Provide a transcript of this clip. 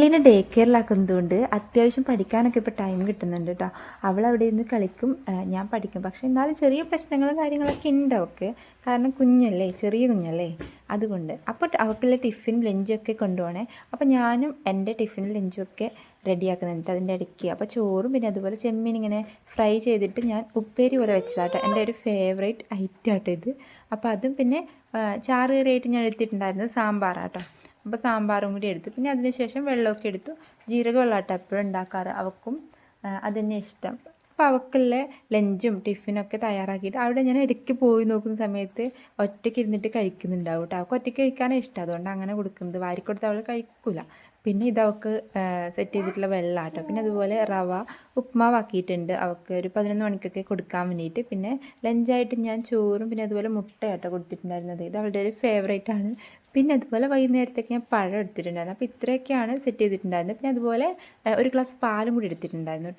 Leena day കെയറിലാക്കുന്നതുകൊണ്ട് അത്യാവശ്യം പഠിക്കാനൊക്കെ ഇപ്പോൾ ടൈം കിട്ടുന്നുണ്ട് കേട്ടോ അവൾ അവിടെ ഇരുന്ന് കളിക്കും. ഞാൻ പഠിക്കും. പക്ഷേ എന്നാലും ചെറിയ പ്രശ്നങ്ങളും കാര്യങ്ങളൊക്കെ ഉണ്ട് അവൾക്ക്. കാരണം കുഞ്ഞല്ലേ ചെറിയ കുഞ്ഞല്ലേ. അതുകൊണ്ട്. അപ്പോൾ അവൾക്കുള്ള ടിഫിൻ ലഞ്ചൊക്കെ കൊണ്ടുപോകണേ അപ്പോൾ ഞാനും എന്റെ ടിഫിൻ ലഞ്ചും ഒക്കെ റെഡിയാക്കുന്നുണ്ട് അതിന്റെ ഇടയ്ക്ക്. അപ്പോൾ ചോറും പിന്നെ അതുപോലെ ചെമ്മീൻ ഇങ്ങനെ ഫ്രൈ ചെയ്തിട്ട് ഞാൻ ഉപ്പേരി പോലെ വെച്ചതാട്ടോ എന്റെ ഒരു ഫേവറേറ്റ് ഐറ്റം ആട്ടോ ഇത്. അപ്പോൾ അതും പിന്നെ ചാറ് കറിയായിട്ട് ഞാൻ എടുത്തിട്ടുണ്ടായിരുന്നത് സാമ്പാറാട്ടോ അപ്പോൾ സാമ്പാറും കൂടി എടുത്തു. പിന്നെ അതിനുശേഷം വെള്ളമൊക്കെ എടുത്തു. ജീരക വെള്ളമാട്ടോ എപ്പോഴും ഉണ്ടാക്കാറ്. അവക്കും അതുതന്നെ ഇഷ്ടം. അപ്പോൾ അവക്കുള്ള ലഞ്ചും ടിഫിനൊക്കെ തയ്യാറാക്കിയിട്ട് അവിടെ ഞാൻ ഇടയ്ക്ക് പോയി നോക്കുന്ന സമയത്ത് ഒറ്റയ്ക്ക് ഇരുന്നിട്ട് കഴിക്കുന്നുണ്ടാവും കേട്ടോ. അവൾക്ക് ഒറ്റയ്ക്ക് കഴിക്കാനേ ഇഷ്ടം. അതുകൊണ്ട് അങ്ങനെ കൊടുക്കുന്നത്. വാരിക്കൊടുത്ത് അവൾ കഴിക്കില്ല പിന്നെ ഇത് അവൾക്ക് സെറ്റ് ചെയ്തിട്ടുള്ള വെള്ളം കേട്ടോ പിന്നെ അതുപോലെ റവ ഉപ്മാവാക്കിയിട്ടുണ്ട്. അവൾക്ക് ഒരു പതിനൊന്ന് മണിക്കൊക്കെ കൊടുക്കാൻ വേണ്ടിയിട്ട്. പിന്നെ ലഞ്ചായിട്ട് ഞാൻ ചോറും പിന്നെ അതുപോലെ മുട്ട കേട്ടോ കൊടുത്തിട്ടുണ്ടായിരുന്നത്. ഇത് അവളുടെ ഒരു ഫേവറേറ്റ് ആണ്. പിന്നെ അതുപോലെ വൈകുന്നേരത്തേക്ക് ഞാൻ പഴം എടുത്തിട്ടുണ്ടായിരുന്നു. അപ്പോൾ ഇത്രയൊക്കെയാണ് സെറ്റ് ചെയ്തിട്ടുണ്ടായിരുന്നത്. പിന്നെ അതുപോലെ ഒരു ഗ്ലാസ് പാലും കൂടി എടുത്തിട്ടുണ്ടായിരുന്നു.